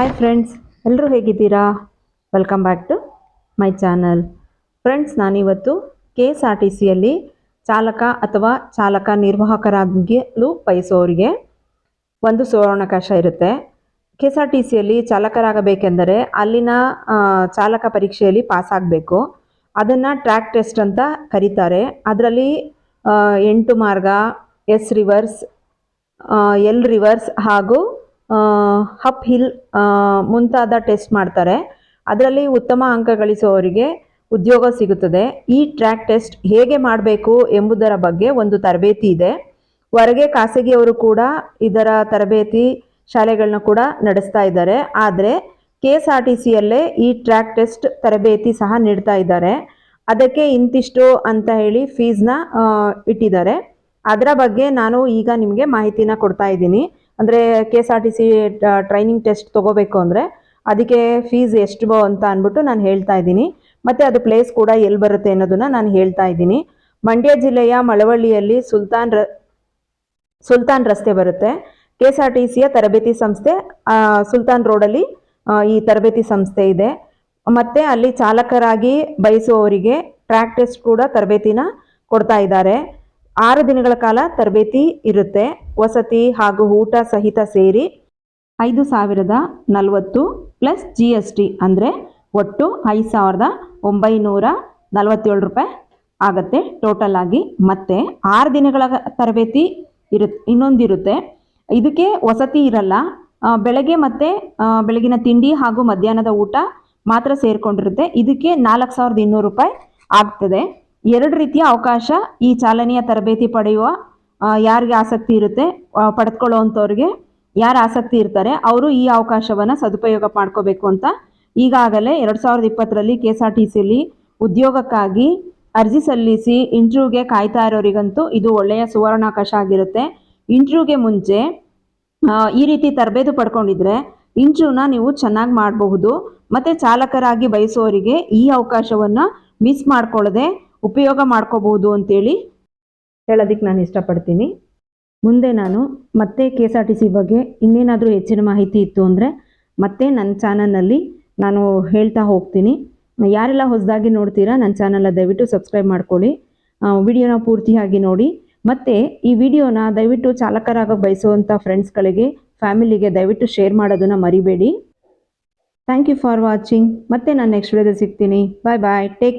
Hi friends ಎಲ್ಲರೂ ಹೇಗಿದ್ದೀರಾ? Welcome back to my channel friends ನಾನಿವತ್ತು ಕೆ ಎಸ್ ಆರ್ ಟಿ ಸಿಯಲ್ಲಿ ಚಾಲಕ ಅಥವಾ ಚಾಲಕ ನಿರ್ವಾಹಕರಾಗಲು ಬಯಸೋರಿಗೆ ಒಂದು ಸುವರ್ಣಾವಕಾಶ ಇರುತ್ತೆ. ಕೆ ಎಸ್ ಆರ್ ಟಿ ಸಿಯಲ್ಲಿ ಚಾಲಕರಾಗಬೇಕೆಂದರೆ ಅಲ್ಲಿನ ಚಾಲಕ ಪರೀಕ್ಷೆಯಲ್ಲಿ ಪಾಸ್ ಆಗಬೇಕು ಅದನ್ನು ಟ್ರ್ಯಾಕ್ ಟೆಸ್ಟ್ ಅಂತ ಕರೀತಾರೆ. ಅದರಲ್ಲಿ ಎಂಟು ಮಾರ್ಗ ಎಸ್ ರಿವರ್ಸ್ ಎಲ್ ರಿವರ್ಸ್ ಹಾಗೂ ಹಪ್ ಹಿಲ್ ಮುಂತಾದ ಟೆಸ್ಟ್ ಮಾಡ್ತಾರೆ. ಅದರಲ್ಲಿ ಉತ್ತಮ ಅಂಕ ಗಳಿಸುವವರಿಗೆ ಉದ್ಯೋಗ ಸಿಗುತ್ತದೆ. ಈ ಟ್ರ್ಯಾಕ್ ಟೆಸ್ಟ್ ಹೇಗೆ ಮಾಡಬೇಕು ಎಂಬುದರ ಬಗ್ಗೆ ಒಂದು ತರಬೇತಿ ಇದೆ. ಹೊರಗೆ ಖಾಸಗಿಯವರು ಕೂಡ ಇದರ ತರಬೇತಿ ಶಾಲೆಗಳನ್ನ ಕೂಡ ನಡೆಸ್ತಾ ಇದ್ದಾರೆ. ಆದರೆ ಕೆ ಎಸ್ ಆರ್ ಟಿ ಸಿಯಲ್ಲೇ ಈ ಟ್ರ್ಯಾಕ್ ಟೆಸ್ಟ್ ತರಬೇತಿ ಸಹ ನೀಡ್ತಾ ಇದ್ದಾರೆ. ಅದಕ್ಕೆ ಇಂತಿಷ್ಟು ಅಂತ ಹೇಳಿ ಫೀಸ್ನ ಇಟ್ಟಿದ್ದಾರೆ. ಅದರ ಬಗ್ಗೆ ನಾನು ಈಗ ನಿಮಗೆ ಮಾಹಿತಿನ ಕೊಡ್ತಾ ಇದ್ದೀನಿ. ಅಂದರೆ K S R T C training test ತೊಗೋಬೇಕು ಅಂದರೆ ಅದಕ್ಕೆ ಫೀಸ್ ಎಷ್ಟು ಬೋ ಅಂತ ಅಂದ್ಬಿಟ್ಟು ನಾನು ಹೇಳ್ತಾ ಇದ್ದೀನಿ. ಮತ್ತು ಅದು ಪ್ಲೇಸ್ ಕೂಡ ಎಲ್ಲಿ ಬರುತ್ತೆ ಅನ್ನೋದನ್ನು ನಾನು ಹೇಳ್ತಾ ಇದ್ದೀನಿ. ಮಂಡ್ಯ ಜಿಲ್ಲೆಯ ಮಳವಳ್ಳಿಯಲ್ಲಿ ಸುಲ್ತಾನ್ ರ ಸುಲ್ತಾನ್ ರಸ್ತೆ ಬರುತ್ತೆ. ಕೆ ಎಸ್ ಆರ್ ಟಿ ಸಿಯ ತರಬೇತಿ ಸಂಸ್ಥೆ ಸುಲ್ತಾನ್ ರೋಡಲ್ಲಿ ಈ ತರಬೇತಿ ಸಂಸ್ಥೆ ಇದೆ. ಮತ್ತು ಅಲ್ಲಿ ಚಾಲಕರಾಗಿ ಬಯಸುವವರಿಗೆ ಟ್ರ್ಯಾಕ್ ಟೆಸ್ಟ್ ಕೂಡ ತರಬೇತಿನ ಕೊಡ್ತಾ ಇದ್ದಾರೆ. ಆರು ದಿನಗಳ ಕಾಲ ತರಬೇತಿ ಇರುತ್ತೆ. ವಸತಿ ಹಾಗೂ ಊಟ ಸಹಿತ ಸೇರಿ ಐದು ಸಾವಿರದ ನಲವತ್ತು ಪ್ಲಸ್ ಜಿ ಎಸ್ ಟಿ ಅಂದರೆ ಒಟ್ಟು ಐದು ಸಾವಿರದ ಒಂಬೈನೂರ ನಲವತ್ತೇಳು ರೂಪಾಯಿ ಆಗುತ್ತೆ ಟೋಟಲ್ ಆಗಿ. ಮತ್ತೆ ಆರು ದಿನಗಳ ತರಬೇತಿ ಇರುತ್ತೆ ಇನ್ನೊಂದಿರುತ್ತೆ. ಇದಕ್ಕೆ ವಸತಿ ಇರಲ್ಲ. ಬೆಳಗ್ಗೆ ಮತ್ತು ಬೆಳಗಿನ ತಿಂಡಿ ಹಾಗೂ ಮಧ್ಯಾಹ್ನದ ಊಟ ಮಾತ್ರ ಸೇರಿಕೊಂಡಿರುತ್ತೆ. ಇದಕ್ಕೆ ನಾಲ್ಕು ಸಾವಿರದ ಇನ್ನೂರು ರೂಪಾಯಿ ಆಗ್ತದೆ. ಎರಡು ರೀತಿಯ ಅವಕಾಶ ಈ ಚಾಲನೆಯ ತರಬೇತಿ ಪಡೆಯುವ ಯಾರಿಗೆ ಆಸಕ್ತಿ ಇರುತ್ತೆ ಪಡೆದುಕೊಳ್ಳುವಂಥವ್ರಿಗೆ ಯಾರು ಆಸಕ್ತಿ ಇರ್ತಾರೆ, ಅವರು ಈ ಅವಕಾಶವನ್ನು ಸದುಪಯೋಗ ಮಾಡ್ಕೋಬೇಕು ಅಂತ ಈಗಾಗಲೇ ಎರಡು ಸಾವಿರದ ಇಪ್ಪತ್ತರಲ್ಲಿ ಕೆ ಎಸ್ ಆರ್ ಟಿ ಸಿಲಿ ಉದ್ಯೋಗಕ್ಕಾಗಿ ಅರ್ಜಿ ಸಲ್ಲಿಸಿ ಇಂಟ್ರ್ಯೂಗೆ ಕಾಯ್ತಾ ಇರೋರಿಗಂತೂ ಇದು ಒಳ್ಳೆಯ ಸುವರ್ಣಾವಕಾಶ ಆಗಿರುತ್ತೆ. ಇಂಟ್ರ್ಯೂಗೆ ಮುಂಚೆ ಈ ರೀತಿ ತರಬೇತಿ ಪಡ್ಕೊಂಡಿದ್ರೆ ಇಂಟ್ರ್ಯೂನ ನೀವು ಚೆನ್ನಾಗಿ ಮಾಡಬಹುದು, ಮತ್ತು ಚಾಲಕರಾಗಿ ಬಯಸುವವರಿಗೆ ಈ ಅವಕಾಶವನ್ನು ಮಿಸ್ ಮಾಡ್ಕೊಳ್ಳದೆ ಉಪಯೋಗ ಮಾಡ್ಕೋಬೋದು ಅಂತೇಳಿ ಹೇಳೋದಕ್ಕೆ ನಾನು ಇಷ್ಟಪಡ್ತೀನಿ. ಮುಂದೆ ನಾನು ಮತ್ತೆ K S R T C ಬಗ್ಗೆ ಇನ್ನೇನಾದರೂ ಹೆಚ್ಚಿನ ಮಾಹಿತಿ ಇತ್ತು ಅಂದರೆ ಮತ್ತೆ ನನ್ನ ಚಾನಲ್ನಲ್ಲಿ ನಾನು ಹೇಳ್ತಾ ಹೋಗ್ತೀನಿ. ಯಾರೆಲ್ಲ ಹೊಸದಾಗಿ ನೋಡ್ತೀರಾ ನನ್ನ ಚಾನಲ್ನ ದಯವಿಟ್ಟು ಸಬ್ಸ್ಕ್ರೈಬ್ ಮಾಡ್ಕೊಳ್ಳಿ. ವಿಡಿಯೋನ ಪೂರ್ತಿಯಾಗಿ ನೋಡಿ. ಮತ್ತು ಈ ವಿಡಿಯೋನ ದಯವಿಟ್ಟು ಚಾಲಕರಾಗ ಬಯಸುವಂಥ ಫ್ರೆಂಡ್ಸ್ಗಳಿಗೆ ಫ್ಯಾಮಿಲಿಗೆ ದಯವಿಟ್ಟು ಶೇರ್ ಮಾಡೋದನ್ನು ಮರಿಬೇಡಿ. ಥ್ಯಾಂಕ್ ಯು ಫಾರ್ ವಾಚಿಂಗ್ ಮತ್ತೆ ನಾನು ನೆಕ್ಸ್ಟ್ ವಿಡಿಯೋದಲ್ಲಿ ಸಿಗ್ತೀನಿ. ಬಾಯ್ ಬಾಯ್ ಟೇಕ್